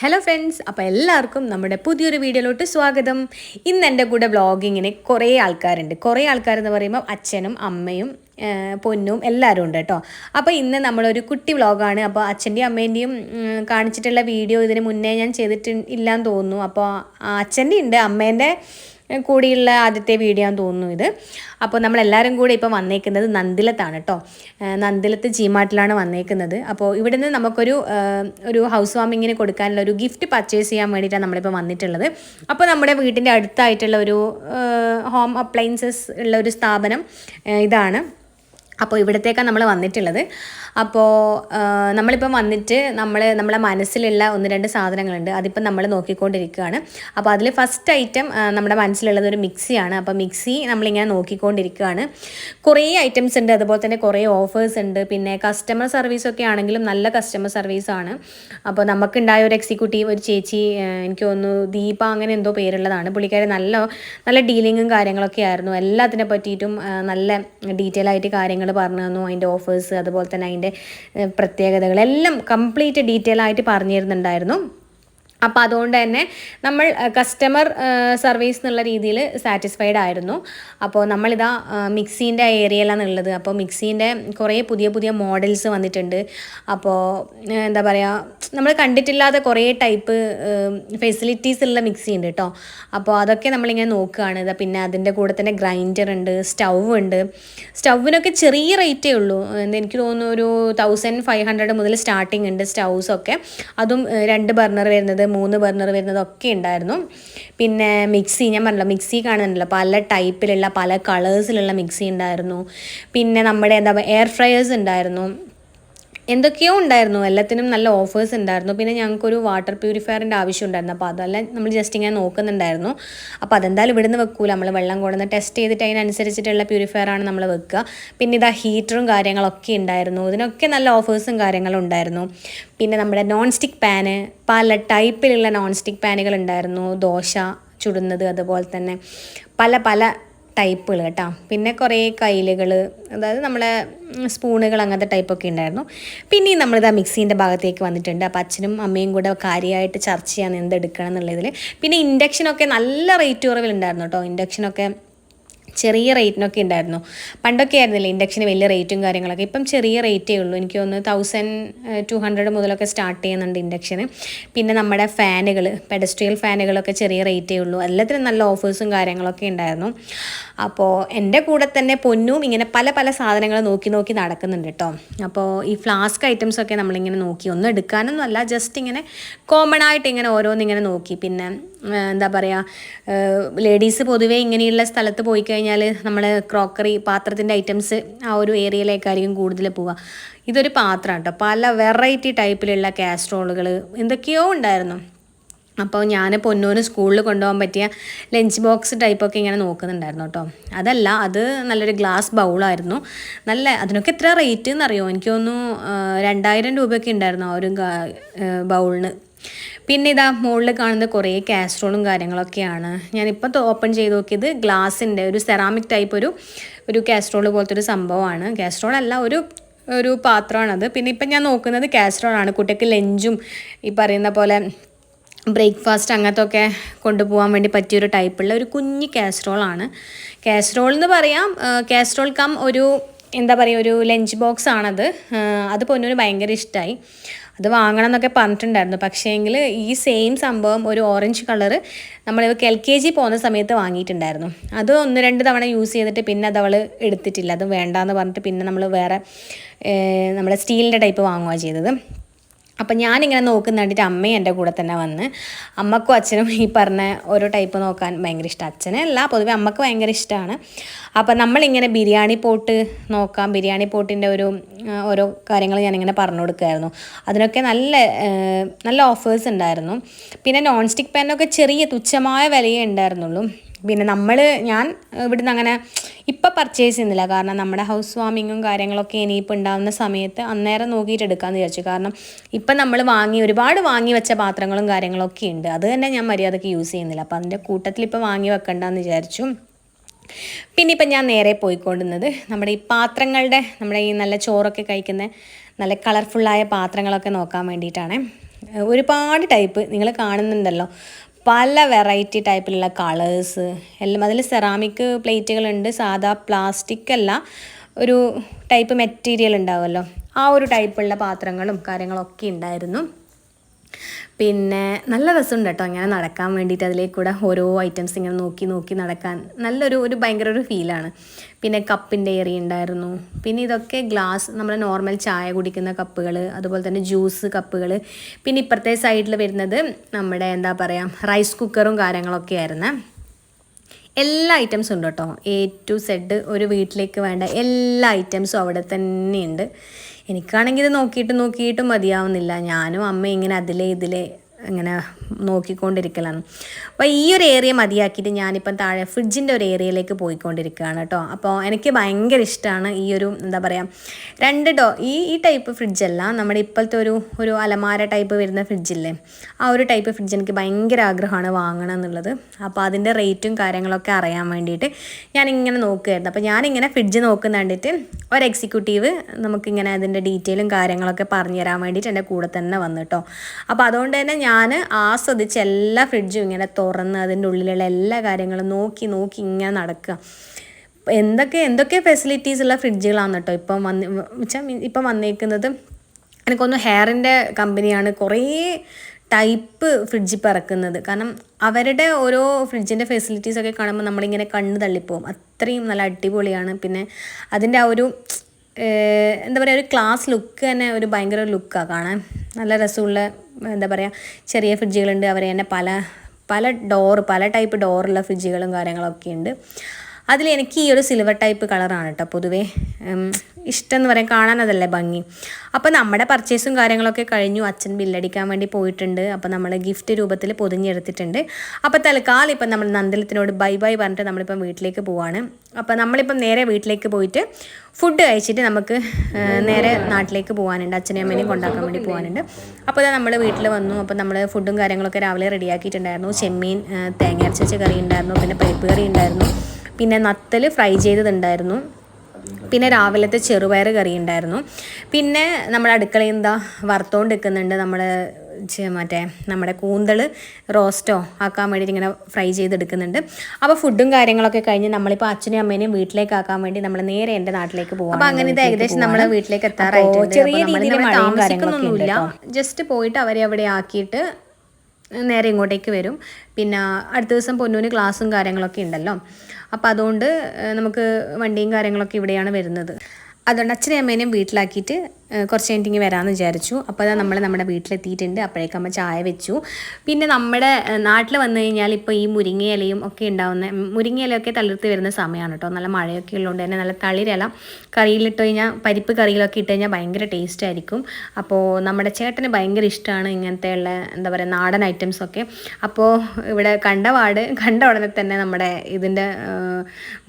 Hello friends അപ്പോൾ എല്ലാവർക്കും നമ്മുടെ പുതിയൊരു വീഡിയോയിലോട്ട് സ്വാഗതം. ഇന്ന് എന്റെ കൂടെ വ്ളോഗിങ്ങിന് കുറേ ആൾക്കാരുണ്ട്. കുറേ ആൾക്കാരെന്ന് പറയുമ്പോൾ അച്ഛനും അമ്മയും പൊന്നും എല്ലാവരും ഉണ്ട് കേട്ടോ. അപ്പോൾ ഇന്ന് നമ്മളൊരു കുട്ടി വ്ളോഗാണ് അപ്പോൾ അച്ഛന്റെയും അമ്മേന്റെയും കാണിച്ചിട്ടുള്ള വീഡിയോ ഇതിന് മുന്നേ ഞാൻ ചെയ്തിട്ട് ഇല്ലാന്ന് തോന്നുന്നു. അപ്പോൾ അച്ഛന്റെ ഉണ്ട് അമ്മേന്റെ കൂടിയുള്ള ആദ്യത്തെ വീഡിയോ ആണെന്ന് തോന്നുന്നു ഇത്. അപ്പോൾ നമ്മളെല്ലാവരും കൂടെ ഇപ്പോൾ വന്നേക്കുന്നത് നന്ദിലത്താണ് കേട്ടോ നന്ദിലത്ത് ചീമാട്ടിലാണ് വന്നേക്കുന്നത്. അപ്പോൾ ഇവിടുന്ന് നമുക്കൊരു ഒരു ഹൗസ് വാമിങ്ങിന് കൊടുക്കാനുള്ള ഒരു ഗിഫ്റ്റ് പർച്ചേസ് ചെയ്യാൻ വേണ്ടിയിട്ടാണ് നമ്മളിപ്പോൾ വന്നിട്ടുള്ളത്. അപ്പോൾ നമ്മുടെ വീട്ടിന്റെ അടുത്തായിട്ടുള്ള ഒരു ഹോം അപ്ലയൻസസ് ഉള്ള ഒരു സ്ഥാപനം ഇതാണ്. അപ്പോൾ ഇവിടത്തേക്കാണ് നമ്മൾ വന്നിട്ടുള്ളത്. അപ്പോൾ നമ്മളിപ്പം വന്നിട്ട് നമ്മൾ നമ്മളെ മനസ്സിലുള്ള ഒന്ന് രണ്ട് സാധനങ്ങളുണ്ട്. അതിപ്പം നമ്മൾ നോക്കിക്കൊണ്ടിരിക്കുകയാണ്. അപ്പോൾ അതിൽ ഫസ്റ്റ് ഐറ്റം നമ്മുടെ മനസ്സിലുള്ളത് ഒരു മിക്സിയാണ്. അപ്പോൾ മിക്സി നമ്മളിങ്ങനെ നോക്കിക്കൊണ്ടിരിക്കുകയാണ്. കുറേ ഐറ്റംസ് ഉണ്ട്. അതുപോലെ തന്നെ കുറേ ഓഫേഴ്സ് ഉണ്ട്. പിന്നെ കസ്റ്റമർ സർവീസൊക്കെ ആണെങ്കിലും നല്ല കസ്റ്റമർ സർവീസാണ്. അപ്പോൾ നമുക്കുണ്ടായ ഒരു എക്സിക്യൂട്ടീവ് ഒരു ചേച്ചി എനിക്ക് തോന്നുന്നു ദീപ അങ്ങനെ എന്തോ പേരുള്ളതാണ്. പുള്ളിക്കാരി നല്ല നല്ല ഡീലിങ്ങും കാര്യങ്ങളൊക്കെ ആയിരുന്നു. എല്ലാത്തിനെ പറ്റിയിട്ടും നല്ല ഡീറ്റെയിൽ ആയിട്ട് കാര്യങ്ങൾ പറഞ്ഞു തന്നു അതിന്റെ ഓഫേഴ്സ് അതുപോലെ തന്നെ അതിന്റെ പ്രത്യേകതകളെല്ലാം കംപ്ലീറ്റ് ഡീറ്റെയിൽ ആയിട്ട് പറഞ്ഞു തരുന്നുണ്ടായിരുന്നു അപ്പോൾ അതുകൊണ്ട് തന്നെ നമ്മൾ കസ്റ്റമർ സർവീസ് എന്നുള്ള രീതിയിൽ സാറ്റിസ്ഫൈഡ് ആയിരുന്നു. അപ്പോൾ നമ്മളിതാ മിക്സീന്റെ ഏരിയയിലാണ് ഉള്ളത്. അപ്പോൾ മിക്സീന്റെ കുറേ പുതിയ പുതിയ മോഡൽസ് വന്നിട്ടുണ്ട്. അപ്പോൾ എന്താ പറയുക നമ്മൾ കണ്ടിട്ടില്ലാത്ത കുറേ ടൈപ്പ് ഫെസിലിറ്റീസ് ഉള്ള മിക്സി ഉണ്ട് കേട്ടോ അപ്പോൾ അതൊക്കെ നമ്മളിങ്ങനെ നോക്കുകയാണ്. ഇതാ പിന്നെ അതിന്റെ കൂടെ തന്നെ ഗ്രൈൻഡർ ഉണ്ട് സ്റ്റൗ ഉണ്ട്. സ്റ്റൗവിനൊക്കെ ചെറിയ റേറ്റേ ഉള്ളൂ. എനിക്ക് തോന്നുന്നു ഒരു തൗസൻഡ് ഫൈവ് ഹൺഡ്രഡ് മുതൽ സ്റ്റാർട്ടിംഗ് ഉണ്ട് സ്റ്റൗസൊക്കെ അതും രണ്ട് ബർണർ വരുന്നത് മൂന്ന് ബർണർ വരുന്നതൊക്കെ ഉണ്ടായിരുന്നു. പിന്നെ മിക്സി ഞാൻ പറഞ്ഞല്ലോ മിക്സി കാണുന്നുണ്ടല്ലോ പല ടൈപ്പിലുള്ള പല കളേഴ്സിലുള്ള മിക്സി ഉണ്ടായിരുന്നു. പിന്നെ നമ്മുടെ എന്താ എയർ ഫ്രയേഴ്സ് ഉണ്ടായിരുന്നു. എന്തൊക്കെയോ ഉണ്ടായിരുന്നു. എല്ലാത്തിനും നല്ല ഓഫേഴ്സ് ഉണ്ടായിരുന്നു. പിന്നെ ഞങ്ങൾക്കൊരു വാട്ടർ പ്യൂരിഫയറിന്റെ ആവശ്യം ഉണ്ടായിരുന്നു. അപ്പോൾ അതെല്ലാം നമ്മൾ ജസ്റ്റ് ഇങ്ങനെ നോക്കുന്നുണ്ടായിരുന്നു. അപ്പോൾ അതെന്തായാലും ഇവിടുന്ന് വെക്കൂല. നമ്മൾ വെള്ളം കൊണ്ടുവന്ന് ടെസ്റ്റ് ചെയ്തിട്ട് അതിനനുസരിച്ചിട്ടുള്ള പ്യൂരിഫയറാണ് നമ്മൾ വെക്കുക. പിന്നെ ഇതാ ഹീറ്ററും കാര്യങ്ങളൊക്കെ ഉണ്ടായിരുന്നു. ഇതിനൊക്കെ നല്ല ഓഫേഴ്സും കാര്യങ്ങളും ഉണ്ടായിരുന്നു. പിന്നെ നമ്മുടെ നോൺ സ്റ്റിക്ക് പാന് പല ടൈപ്പിലുള്ള നോൺ സ്റ്റിക്ക് പാനുകൾ ഉണ്ടായിരുന്നു. ദോശ ചുടുന്നത് അതുപോലെ തന്നെ. പല പല ടൈപ്പുകൾ കേട്ടോ. പിന്നെ കുറേ കയ്യിലുകൾ അതായത് നമ്മളെ സ്പൂണുകൾ അങ്ങനത്തെ ടൈപ്പൊക്കെ ഉണ്ടായിരുന്നു. പിന്നെയും നമ്മളിതാ മിക്സീന്റെ ഭാഗത്തേക്ക് വന്നിട്ടുണ്ട്. അപ്പോൾ അച്ഛനും അമ്മയും കൂടെ കാര്യമായിട്ട് ചർച്ച ചെയ്യാൻ എന്തെടുക്കണം എന്നുള്ളതിൽ. പിന്നെ ഇൻഡക്ഷനൊക്കെ നല്ല റേറ്റ് കുറവിലുണ്ടായിരുന്നു കേട്ടോ. ഇൻഡക്ഷനൊക്കെ ചെറിയ റേറ്റിനൊക്കെ ഉണ്ടായിരുന്നു. പണ്ടൊക്കെ ആയിരുന്നില്ല ഇൻഡക്ഷന് വലിയ റേറ്റും കാര്യങ്ങളൊക്കെ. ഇപ്പം ചെറിയ റേറ്റേ ഉള്ളൂ. എനിക്ക് തോന്നുന്നു തൗസൻഡ് ടു ഹൺഡ്രഡ് മുതലൊക്കെ സ്റ്റാർട്ട് ചെയ്യുന്നുണ്ട് ഇൻഡക്ഷന്. പിന്നെ നമ്മുടെ ഫാനുകൾ പെഡസ്ട്രിയൽ ഫാനുകളൊക്കെ ചെറിയ റേറ്റേ ഉള്ളൂ. എല്ലാത്തിനും നല്ല ഓഫേഴ്സും കാര്യങ്ങളൊക്കെ ഉണ്ടായിരുന്നു. അപ്പോൾ എന്റെ കൂടെ തന്നെ പൊന്നും ഇങ്ങനെ പല പല സാധനങ്ങൾ നോക്കി നോക്കി നടക്കുന്നുണ്ട് കേട്ടോ അപ്പോൾ ഈ ഫ്ലാസ്ക് ഐറ്റംസ് ഒക്കെ നമ്മളിങ്ങനെ നോക്കി. ഒന്നും എടുക്കാനൊന്നും അല്ല ജസ്റ്റ് ഇങ്ങനെ കോമൺ ആയിട്ട് ഇങ്ങനെ ഓരോന്നിങ്ങനെ നോക്കി. പിന്നെ എന്താ പറയുക ലേഡീസ് പൊതുവേ ഇങ്ങനെയുള്ള സ്ഥലത്ത് പോയി കഴിഞ്ഞാൽ നമ്മൾ ക്രോക്കറി പാത്രത്തിന്റെ ഐറ്റംസ് ആ ഒരു ഏരിയയിലേക്കായിരിക്കും കൂടുതൽ പോവുക ഇതൊരു പാത്രം കേട്ടോ പല വെറൈറ്റി ടൈപ്പിലുള്ള കാസ്ട്രോളുകൾ എന്തൊക്കെയോ ഉണ്ടായിരുന്നു. അപ്പോൾ ഞാൻ പൊന്നൂന് സ്കൂളിൽ കൊണ്ടുപോകാൻ പറ്റിയ ലഞ്ച് ബോക്സ് ടൈപ്പൊക്കെ ഇങ്ങനെ നോക്കുന്നുണ്ടായിരുന്നു കേട്ടോ അതല്ല അത് നല്ലൊരു ഗ്ലാസ് ബൗളായിരുന്നു നല്ല അതിനൊക്കെ എത്ര റേറ്റ് എന്നറിയോ എനിക്ക് തോന്നുന്നു രണ്ടായിരം രൂപയൊക്കെ ഉണ്ടായിരുന്നു ആ ഒരു ബൗളിന് പിന്നെ ഇതാ മുകളിൽ കാണുന്ന കുറേ കാസ്ട്രോളും കാര്യങ്ങളൊക്കെയാണ്. ഞാനിപ്പോൾ ഓപ്പൺ ചെയ്ത് നോക്കിയത് ഗ്ലാസിന്റെ ഒരു സെറാമിക് ടൈപ്പ് ഒരു ഒരു കാസ്ട്രോൾ പോലത്തെ ഒരു സംഭവമാണ്. കാസ്ട്രോൾ അല്ല ഒരു ഒരു പാത്രമാണത് പിന്നെ ഇപ്പം ഞാൻ നോക്കുന്നത് കാസ്ട്രോളാണ് കുട്ടിക്ക് ലഞ്ചും ഈ പറയുന്ന പോലെ ബ്രേക്ക്ഫാസ്റ്റ് അങ്ങനത്തെ ഒക്കെ കൊണ്ടുപോകാൻ വേണ്ടി പറ്റിയൊരു ടൈപ്പുള്ള ഒരു കുഞ്ഞ് കാസ്ട്രോളാണ് കാസ്ട്രോൾ എന്ന് പറയാം കാസ്ട്രോൾ കം ഒരു എന്താ പറയുക ഒരു ലഞ്ച് ബോക്സ് ആണത്. അത് പൊന്നൂന് ഭയങ്കര ഇഷ്ടമായി അത് വാങ്ങണം എന്നൊക്കെ പറഞ്ഞിട്ടുണ്ടായിരുന്നു. പക്ഷേ എങ്കിൽ ഈ സെയിം സംഭവം ഒരു ഓറഞ്ച് കളർ നമ്മൾ എൽ കെ ജി പോകുന്ന സമയത്ത് വാങ്ങിയിട്ടുണ്ടായിരുന്നു. അത് ഒന്ന് രണ്ട് തവണ യൂസ് ചെയ്തിട്ട് പിന്നെ അത് അവൾ എടുത്തിട്ടില്ല. അത് വേണ്ടാന്ന് പറഞ്ഞിട്ട് പിന്നെ നമ്മൾ വേറെ നമ്മുടെ സ്റ്റീലിന്റെ ടൈപ്പ് വാങ്ങുകയാണ് ചെയ്തത്. അപ്പം ഞാനിങ്ങനെ നോക്കുന്ന കണ്ടിട്ട് അമ്മയും എന്റെ കൂടെ തന്നെ വന്ന് അമ്മക്കും അച്ഛനും ഈ പറഞ്ഞ ഓരോ ടൈപ്പ് നോക്കാൻ ഭയങ്കര ഇഷ്ടം. അച്ഛനെ അല്ല പൊതുവെ അമ്മയ്ക്ക് ഭയങ്കര ഇഷ്ടമാണ് അപ്പം നമ്മളിങ്ങനെ ബിരിയാണി പോട്ട് നോക്കാം. ബിരിയാണി പോട്ടിന്റെ ഒരു ഓരോ കാര്യങ്ങൾ ഞാനിങ്ങനെ പറഞ്ഞു കൊടുക്കുമായിരുന്നു അതിനൊക്കെ നല്ല നല്ല ഓഫേഴ്സ് ഉണ്ടായിരുന്നു. പിന്നെ നോൺ സ്റ്റിക്ക് പാനൊക്കെ ചെറിയ തുച്ഛമായ വിലയേ ഉണ്ടായിരുന്നുള്ളൂ. പിന്നെ നമ്മൾ ഞാൻ ഇവിടുന്ന് അങ്ങനെ ഇപ്പം പർച്ചേസ് ചെയ്യുന്നില്ല. കാരണം നമ്മുടെ ഹൗസ് വാമിങ്ങും കാര്യങ്ങളൊക്കെ ഇനിയിപ്പോൾ ഉണ്ടാകുന്ന സമയത്ത് അന്നേരം നോക്കിയിട്ട് എടുക്കാമെന്ന് വിചാരിച്ചു. കാരണം ഇപ്പം നമ്മൾ വാങ്ങി ഒരുപാട് വാങ്ങി വെച്ച പാത്രങ്ങളും കാര്യങ്ങളൊക്കെ ഉണ്ട് അത് തന്നെ ഞാൻ മര്യാദയ്ക്ക് യൂസ് ചെയ്യുന്നില്ല. അപ്പം അതിന്റെ കൂട്ടത്തിൽ ഇപ്പോൾ വാങ്ങി വെക്കണ്ടെന്ന് വിചാരിച്ചു. പിന്നെ ഇപ്പം ഞാൻ നേരെ പോയിക്കൊണ്ടുന്നത് നമ്മുടെ ഈ പാത്രങ്ങളുടെ നമ്മുടെ ഈ നല്ല ചോറൊക്കെ കഴിക്കുന്ന നല്ല കളർഫുള്ളായ പാത്രങ്ങളൊക്കെ നോക്കാൻ വേണ്ടിയിട്ടാണ്. ഒരുപാട് ടൈപ്പ് നിങ്ങൾ കാണുന്നുണ്ടല്ലോ. പല വെറൈറ്റി ടൈപ്പിലുള്ള കളേഴ്സ് എല്ലാം അതിൽ സെറാമിക് പ്ലേറ്റുകളുണ്ട്. സാധാ പ്ലാസ്റ്റിക് അല്ല ഒരു ടൈപ്പ് മെറ്റീരിയൽ ഉണ്ടാവുമല്ലോ. ആ ഒരു ടൈപ്പുള്ള പാത്രങ്ങളും കാര്യങ്ങളൊക്കെ ഉണ്ടായിരുന്നു. പിന്നെ നല്ല രസമുണ്ട് കേട്ടോ ഇങ്ങനെ നടക്കാൻ വേണ്ടിയിട്ട് അതിലേക്ക് കൂടെ ഓരോ ഐറ്റംസ് ഇങ്ങനെ നോക്കി നോക്കി നടക്കാൻ. നല്ലൊരു ഒരു ഭയങ്കര ഒരു ഫീലാണ് പിന്നെ കപ്പിന്റെ ഏറിയ ഉണ്ടായിരുന്നു. പിന്നെ ഇതൊക്കെ ഗ്ലാസ് നമ്മൾ നോർമൽ ചായ കുടിക്കുന്ന കപ്പുകൾ അതുപോലെ തന്നെ ജ്യൂസ് കപ്പുകൾ പിന്നെ ഇപ്പുറത്തെ സൈഡിൽ വരുന്നത് നമ്മുടെ എന്താ പറയുക റൈസ് കുക്കറും കാര്യങ്ങളൊക്കെ ആയിരുന്നു. എല്ലാ ഐറ്റംസും ഉണ്ട് കേട്ടോ. എ ടു സെഡ് ഒരു വീട്ടിലേക്ക് വേണ്ട എല്ലാ ഐറ്റംസും അവിടെ തന്നെയുണ്ട്. എനിക്കാണെങ്കിൽ ഇത് നോക്കിയിട്ട് നോക്കിയിട്ട് മതിയാവുന്നില്ല. ഞാനും അമ്മയും ഇങ്ങനെ അതിലെ ഇതിലെ ഇങ്ങനെ നോക്കിക്കൊണ്ടിരിക്കലാണ്. അപ്പോൾ ഈ ഒരു ഏരിയ മതിയാക്കിയിട്ട് ഞാനിപ്പം താഴെ ഫ്രിഡ്ജിന്റെ ഒരു ഏരിയയിലേക്ക് പോയിക്കൊണ്ടിരിക്കുകയാണ് കേട്ടോ. അപ്പോൾ എനിക്ക് ഭയങ്കര ഇഷ്ടമാണ് ഈ ഒരു എന്താ പറയുക രണ്ട് ഡോ ഈ ഈ ടൈപ്പ് ഫ്രിഡ്ജല്ല നമ്മുടെ ഇപ്പോഴത്തെ ഒരു ഒരു അലമാര ടൈപ്പ് വരുന്ന ഫ്രിഡ്ജില്ലേ ആ ഒരു ടൈപ്പ് ഫ്രിഡ്ജ് എനിക്ക് ഭയങ്കര ആഗ്രഹമാണ് വാങ്ങണം എന്നുള്ളത്. അപ്പോൾ അതിന്റെ റേറ്റും കാര്യങ്ങളൊക്കെ അറിയാൻ വേണ്ടിയിട്ട് ഞാനിങ്ങനെ നോക്കുകയായിരുന്നു. അപ്പോൾ ഞാനിങ്ങനെ ഫ്രിഡ്ജ് നോക്കുന്ന കണ്ടിട്ട് ഒരു എക്സിക്യൂട്ടീവ് നമുക്കിങ്ങനെ അതിന്റെ ഡീറ്റെയിലും കാര്യങ്ങളൊക്കെ പറഞ്ഞു തരാൻ വേണ്ടിയിട്ട് എന്റെ കൂടെ തന്നെ വന്നു കേട്ടോ. അപ്പോൾ അതുകൊണ്ട് തന്നെ ഞാൻ ആസ്വദിച്ച് എല്ലാ ഫ്രിഡ്ജും ഇങ്ങനെ തുറന്ന് അതിന്റെ ഉള്ളിലുള്ള എല്ലാ കാര്യങ്ങളും നോക്കി നോക്കി ഇങ്ങനെ നടക്കുക. എന്തൊക്കെ എന്തൊക്കെ ഫെസിലിറ്റീസ് ഉള്ള ഫ്രിഡ്ജുകളാണ് കേട്ടോ ഇപ്പം വന്ന് വെച്ചാൽ ഇപ്പം വന്നേക്കുന്നത്. എനിക്കൊന്ന് ഹെയറിന്റെ കമ്പനിയാണ് കുറേ ടൈപ്പ് ഫ്രിഡ്ജ് ഇപ്പം ഇറക്കുന്നത്. കാരണം അവരുടെ ഓരോ ഫ്രിഡ്ജിന്റെ ഫെസിലിറ്റീസ് ഒക്കെ കാണുമ്പോൾ നമ്മളിങ്ങനെ കണ്ണ് തള്ളിപ്പോവും. അത്രയും നല്ല അടിപൊളിയാണ്. പിന്നെ അതിന്റെ ആ ഒരു എന്താ പറയുക ഒരു ക്ലാസ് ലുക്ക് തന്നെ ഒരു ഭയങ്കര ലുക്കാണ് കാണാൻ. നല്ല രസമുള്ള എന്താ പറയുക ചെറിയ ഫ്രിഡ്ജുകളുണ്ട് അവർ തന്നെ പല പല ഡോർ പല ടൈപ്പ് ഡോറുള്ള ഫ്രിഡ്ജുകളും കാര്യങ്ങളൊക്കെ ഉണ്ട് അതിൽ എനിക്ക് ഈ ഒരു സിൽവർ ടൈപ്പ് കളറാണ് കേട്ടോ പൊതുവേ. ഇഷ്ടം എന്ന് പറയാൻ കാണാൻ അതല്ലേ ഭംഗി. അപ്പോൾ നമ്മുടെ പർച്ചേസും കാര്യങ്ങളൊക്കെ കഴിഞ്ഞു. അച്ഛൻ ബില്ലടിക്കാൻ വേണ്ടി പോയിട്ടുണ്ട്. അപ്പോൾ നമ്മൾ ഗിഫ്റ്റ് രൂപത്തിൽ പൊതിഞ്ഞെടുത്തിട്ടുണ്ട്. അപ്പോൾ തൽക്കാലം ഇപ്പം നമ്മൾ നന്ദലത്തിനോട് ബൈ ബൈ പറഞ്ഞിട്ട് നമ്മളിപ്പം വീട്ടിലേക്ക് പോവാണ്. അപ്പോൾ നമ്മളിപ്പം നേരെ വീട്ടിലേക്ക് പോയിട്ട് ഫുഡ് കഴിച്ചിട്ട് നമുക്ക് നേരെ നാട്ടിലേക്ക് പോകാനുണ്ട് അച്ഛനെയും അമ്മേനെയും കൊണ്ടാക്കാൻ വേണ്ടി പോകാനുണ്ട് അപ്പോൾ ഇതാ നമ്മൾ വീട്ടിൽ വന്നു. അപ്പോൾ നമ്മൾ ഫുഡും കാര്യങ്ങളൊക്കെ രാവിലെ റെഡിയാക്കിയിട്ടുണ്ടായിരുന്നു ചെമ്മീൻ തേങ്ങ അരച്ച കറി ഉണ്ടായിരുന്നു. പിന്നെ പരിപ്പ് കറി ഉണ്ടായിരുന്നു. പിന്നെ നത്തൽ ഫ്രൈ ചെയ്തതുണ്ടായിരുന്നു. പിന്നെ രാവിലത്തെ ചെറുപയർ കറി ഉണ്ടായിരുന്നു പിന്നെ നമ്മുടെ അടുക്കളയിൽ എന്താ വറുത്തോണ്ട് നിൽക്കുന്നുണ്ട് നമ്മൾ മറ്റേ നമ്മുടെ കൂന്തൾ റോസ്റ്റോ ആക്കാൻ വേണ്ടിയിട്ട് ഇങ്ങനെ ഫ്രൈ ചെയ്തെടുക്കുന്നുണ്ട്. അപ്പോൾ ഫുഡും കാര്യങ്ങളൊക്കെ കഴിഞ്ഞ് നമ്മളിപ്പോൾ അച്ഛനും അമ്മേനെയും വീട്ടിലേക്ക് ആക്കാൻ വേണ്ടി നമ്മൾ നേരെ എന്റെ നാട്ടിലേക്ക് പോകും അപ്പോൾ അങ്ങനെ ഇത് ഏകദേശം നമ്മൾ വീട്ടിലേക്ക് എത്താറായിട്ട് ചെറിയ രീതിയിൽ താമസിക്കുന്നൊന്നുമില്ല ജസ്റ്റ് പോയിട്ട് അവരെ അവിടെ ആക്കിയിട്ട് നേരെ ഇങ്ങോട്ടേക്ക് വരും. പിന്നെ അടുത്ത ദിവസം പൊന്നൂന് ക്ലാസ്സും കാര്യങ്ങളൊക്കെ ഉണ്ടല്ലോ. അപ്പോൾ അതുകൊണ്ട് നമുക്ക് വണ്ടിയും കാര്യങ്ങളൊക്കെ ഇവിടെയാണ് വരുന്നത്. അതുകൊണ്ട് അച്ഛനെയും അമ്മേനെയും വീട്ടിലാക്കിയിട്ട് കുറച്ച് കഴിഞ്ഞിട്ട് ഇങ്ങനെ വരാമെന്ന് വിചാരിച്ചു. അപ്പോൾ അതാ നമ്മൾ നമ്മുടെ വീട്ടിലെത്തിയിട്ടുണ്ട്. അപ്പോഴേക്കമ്മ ചായ വെച്ചു. പിന്നെ നമ്മുടെ നാട്ടിൽ വന്നു കഴിഞ്ഞാൽ ഇപ്പോൾ ഈ മുരിങ്ങയിലയും ഒക്കെ ഉണ്ടാവുന്ന മുരിങ്ങയിലയൊക്കെ തളിർത്ത് വരുന്ന സമയമാണ് കേട്ടോ. നല്ല മഴയൊക്കെ ഉള്ളതുകൊണ്ട് തന്നെ നല്ല തളിരില കറിയിലിട്ട് കഴിഞ്ഞാൽ പരിപ്പ് കറിയിലൊക്കെ ഇട്ട് കഴിഞ്ഞാൽ ഭയങ്കര ടേസ്റ്റ് ആയിരിക്കും. അപ്പോൾ നമ്മുടെ ചേട്ടന് ഭയങ്കര ഇഷ്ടമാണ് ഇങ്ങനത്തെ ഉള്ള എന്താ പറയുക നാടൻ ഐറ്റംസൊക്കെ അപ്പോൾ ഇവിടെ കണ്ടപാട് കണ്ട ഉടനെ തന്നെ നമ്മുടെ ഇതിന്റെ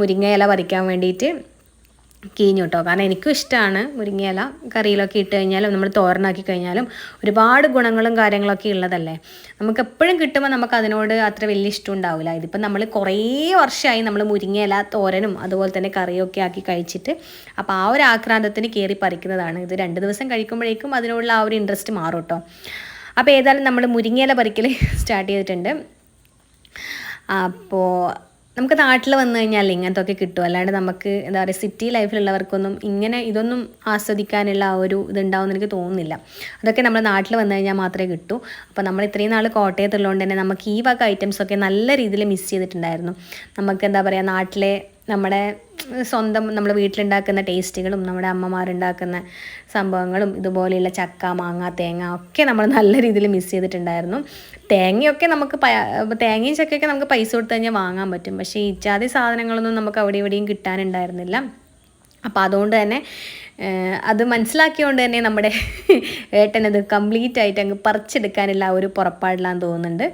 മുരിങ്ങയില പറിക്കാൻ വേണ്ടിയിട്ട് കീഞ്ഞു കേട്ടോ കാരണം എനിക്കും ഇഷ്ടമാണ് മുരിങ്ങയില കറിയിലൊക്കെ ഇട്ട് കഴിഞ്ഞാലും നമ്മൾ തോരനാക്കി കഴിഞ്ഞാലും ഒരുപാട് ഗുണങ്ങളും കാര്യങ്ങളൊക്കെ ഉള്ളതല്ലേ. നമുക്ക് എപ്പോഴും കിട്ടുമ്പോൾ നമുക്ക് അതിനോട് അത്ര വലിയ ഇഷ്ടം ഉണ്ടാവില്ല ഇതിപ്പോൾ നമ്മൾ കുറേ വർഷമായി നമ്മൾ മുരിങ്ങയില തോരനും അതുപോലെ തന്നെ കറിയൊക്കെ ആക്കി കഴിച്ചിട്ട് അപ്പോൾ ആ ഒരു ആക്രാന്തത്തിന് കയറി പറിക്കുന്നതാണ്. ഇത് രണ്ട് ദിവസം കഴിക്കുമ്പോഴേക്കും അതിനോടുള്ള ആ ഒരു ഇൻട്രസ്റ്റ് മാറും കേട്ടോ അപ്പോൾ ഏതായാലും നമ്മൾ മുരിങ്ങയില പറിക്കൽ സ്റ്റാർട്ട് ചെയ്തിട്ടുണ്ട്. അപ്പോൾ നമുക്ക് നാട്ടിൽ വന്നു കഴിഞ്ഞാൽ ഇങ്ങനത്തെ ഒക്കെ കിട്ടും. അല്ലാണ്ട് നമുക്ക് എന്താ പറയുക സിറ്റി ലൈഫിലുള്ളവർക്കൊന്നും ഇങ്ങനെ ഇതൊന്നും ആസ്വദിക്കാനുള്ള ആ ഒരു ഇതുണ്ടാവുമെന്ന് എനിക്ക് തോന്നുന്നില്ല. അതൊക്കെ നമ്മൾ നാട്ടിൽ വന്നു കഴിഞ്ഞാൽ മാത്രമേ കിട്ടൂ. അപ്പോൾ നമ്മൾ ഇത്രയും നാൾ കോട്ടയത്തുള്ളതുകൊണ്ട് തന്നെ നമുക്ക് ഈ വക ഐറ്റംസൊക്കെ നല്ല രീതിയിൽ മിസ് ചെയ്തിട്ടുണ്ടായിരുന്നു. നമുക്ക് എന്താ പറയുക നാട്ടിലെ നമ്മുടെ സ്വന്തം നമ്മൾ വീട്ടിലുണ്ടാക്കുന്ന ടേസ്റ്റുകളും നമ്മുടെ അമ്മമാരുണ്ടാക്കുന്ന സംഭവങ്ങളും ഇതുപോലെയുള്ള ചക്ക മാങ്ങ തേങ്ങ ഒക്കെ നമ്മൾ നല്ല രീതിയിൽ മിസ് ചെയ്തിട്ടുണ്ടായിരുന്നു. തേങ്ങയൊക്കെ നമുക്ക് തേങ്ങയും ചക്കയൊക്കെ നമുക്ക് പൈസ കൊടുത്തു കഴിഞ്ഞാൽ വാങ്ങാൻ പറ്റും. പക്ഷേ ഇച്ചാതി സാധനങ്ങളൊന്നും നമുക്ക് അവിടെ ഇവിടെയും കിട്ടാനുണ്ടായിരുന്നില്ല. അപ്പോൾ അതുകൊണ്ട് തന്നെ അത് മനസ്സിലാക്കിയതുകൊണ്ട് തന്നെ നമ്മുടെ ഏട്ടനത് കംപ്ലീറ്റ് ആയിട്ട് അങ്ങ് പറിച്ചെടുക്കാനുള്ള ഒരു പുറപ്പാടിലാന്ന് തോന്നുന്നുണ്ട്.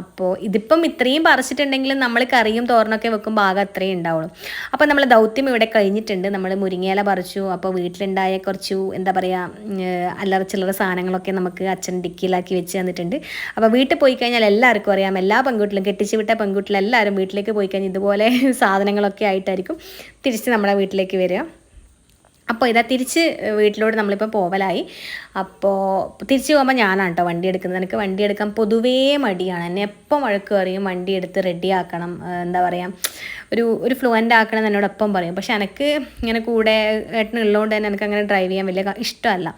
അപ്പോൾ ഇതിപ്പം ഇത്രയും പറിച്ചിട്ടുണ്ടെങ്കിലും നമ്മൾ കറിയും തോരനൊക്കെ വെക്കുമ്പോൾ ആകെ അത്രയും ഉണ്ടാവുള്ളൂ. അപ്പോൾ നമ്മൾ ദൗത്യം ഇവിടെ കഴിഞ്ഞിട്ടുണ്ട്. നമ്മൾ മുരിങ്ങയില പറിച്ചു. അപ്പോൾ വീട്ടിലുണ്ടായ കുറച്ചു എന്താ പറയുക അല്ലറ സാധനങ്ങളൊക്കെ നമുക്ക് അച്ഛൻ ഡിക്കിയിലാക്കി വെച്ച് തന്നിട്ടുണ്ട്. അപ്പോൾ വീട്ടിൽ പോയി കഴിഞ്ഞാൽ എല്ലാവർക്കും അറിയാം. എല്ലാ പെൺകുട്ടികളും കെട്ടിച്ച് വിട്ട പെൺകുട്ടികളും എല്ലാവരും വീട്ടിലേക്ക് പോയി കഴിഞ്ഞാൽ ഇതുപോലെ സാധനങ്ങളൊക്കെ ആയിട്ടായിരിക്കും തിരിച്ച് നമ്മുടെ വീട്ടിലേക്ക് വരിക. അപ്പോൾ ഇതാ തിരിച്ച് വീട്ടിലോട്ട് നമ്മളിപ്പോൾ പോവലായി. അപ്പോൾ തിരിച്ച് പോകുമ്പോൾ ഞാനാണ് കേട്ടോ വണ്ടി എടുക്കുന്നത്. എനിക്ക് വണ്ടി എടുക്കാൻ പൊതുവേ മടിയാണ്. എന്നെ എപ്പം വഴക്ക് പറയും വണ്ടി എടുത്ത് റെഡിയാക്കണം എന്താ പറയുക ഒരു ഒരു ഫ്ലുവന്റ് ആക്കണം എന്ന് എന്നോട് എപ്പം പറയും. പക്ഷെ എനിക്ക് ഇങ്ങനെ കൂടെ ഏട്ടനുള്ളതുകൊണ്ട് തന്നെ എനിക്ക് അങ്ങനെ ഡ്രൈവ് ചെയ്യാൻ വലിയ ഇഷ്ടമല്ല.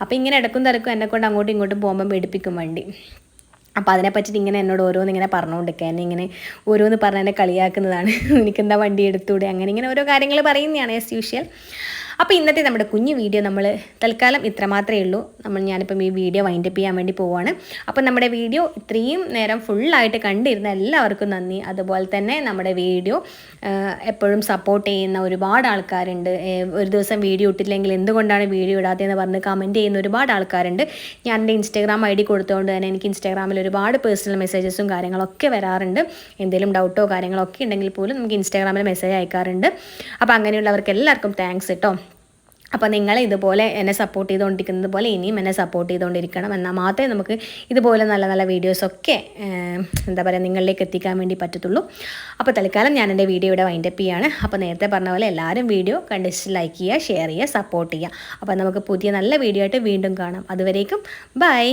അപ്പോൾ ഇങ്ങനെ ഇടക്കും തിരക്കും എന്നെ കൊണ്ട് അങ്ങോട്ടും ഇങ്ങോട്ടും പോകുമ്പോൾ എടുപ്പിക്കും വണ്ടി. അപ്പോൾ അതിനെ പറ്റിയിട്ട് ഇങ്ങനെ എന്നോട് ഓരോന്ന് ഇങ്ങനെ പറഞ്ഞുകൊണ്ടിരിക്കുക എന്നെ ഇങ്ങനെ ഓരോന്ന് പറഞ്ഞ് എന്നെ കളിയാക്കുന്നതാണ്. എനിക്കെന്താ വണ്ടി എടുത്തൂടെ? അങ്ങനെ ഇങ്ങനെ ഓരോ കാര്യങ്ങൾ പറയുന്നതാണ് ആസ് യൂഷ്വൽ അപ്പോൾ ഇന്നത്തെ നമ്മുടെ കുഞ്ഞു വീഡിയോ നമ്മൾ തൽക്കാലം ഇത്ര മാത്രമേ ഉള്ളൂ. നമ്മൾ ഞാനിപ്പം ഈ വീഡിയോ വൈൻഡപ്പ് ചെയ്യാൻ വേണ്ടി പോവുകയാണ് അപ്പോൾ നമ്മുടെ വീഡിയോ ഇത്രയും നേരം ഫുള്ളായിട്ട് കണ്ടിരുന്ന എല്ലാവർക്കും നന്ദി. അതുപോലെ തന്നെ നമ്മുടെ വീഡിയോ എപ്പോഴും സപ്പോർട്ട് ചെയ്യുന്ന ഒരുപാട് ആൾക്കാരുണ്ട്. ഒരു ദിവസം വീഡിയോ ഇട്ടില്ലെങ്കിൽ എന്തുകൊണ്ടാണ് വീഡിയോ ഇടാത്തതെന്ന് പറഞ്ഞ് കമന്റ് ചെയ്യുന്ന ഒരുപാട് ആൾക്കാരുണ്ട്. ഞാൻ എന്റെ ഇൻസ്റ്റാഗ്രാം ഐ ഡി കൊടുത്തുകൊണ്ട് തന്നെ എനിക്ക് ഇൻസ്റ്റാഗ്രാമിൽ ഒരുപാട് പേഴ്സണൽ മെസ്സേജസും കാര്യങ്ങളൊക്കെ വരാറുണ്ട്. എന്തെങ്കിലും ഡൗട്ടോ കാര്യങ്ങളൊക്കെ ഉണ്ടെങ്കിൽ പോലും നമുക്ക് ഇൻസ്റ്റാഗ്രാമിൽ മെസ്സേജ് അയക്കാറുണ്ട്. അപ്പോൾ അങ്ങനെയുള്ളവർക്ക് എല്ലാവർക്കും താങ്ക്സ് കേട്ടോ അപ്പോൾ നിങ്ങൾ ഇതുപോലെ എന്നെ സപ്പോർട്ട് ചെയ്തുകൊണ്ടിരിക്കുന്നത് പോലെ ഇനിയും എന്നെ സപ്പോർട്ട് ചെയ്തുകൊണ്ടിരിക്കണം എന്നാൽ മാത്രമേ നമുക്ക് ഇതുപോലെ നല്ല നല്ല വീഡിയോസൊക്കെ എന്താ പറയുക നിങ്ങളിലേക്ക് എത്തിക്കാൻ വേണ്ടി പറ്റത്തുള്ളൂ. അപ്പോൾ തൽക്കാലം ഞാൻ എന്റെ വീഡിയോ ഇവിടെ വൈൻഡപ്പ് ചെയ്യാണ്. അപ്പോൾ നേരത്തെ പറഞ്ഞ പോലെ എല്ലാവരും വീഡിയോ കണ്ടിച്ച് ലൈക്ക് ചെയ്യുക ഷെയർ ചെയ്യുക സപ്പോർട്ട് ചെയ്യുക. അപ്പോൾ നമുക്ക് പുതിയ നല്ല വീഡിയോ ആയിട്ട് വീണ്ടും കാണാം. അതുവരേക്കും ബൈ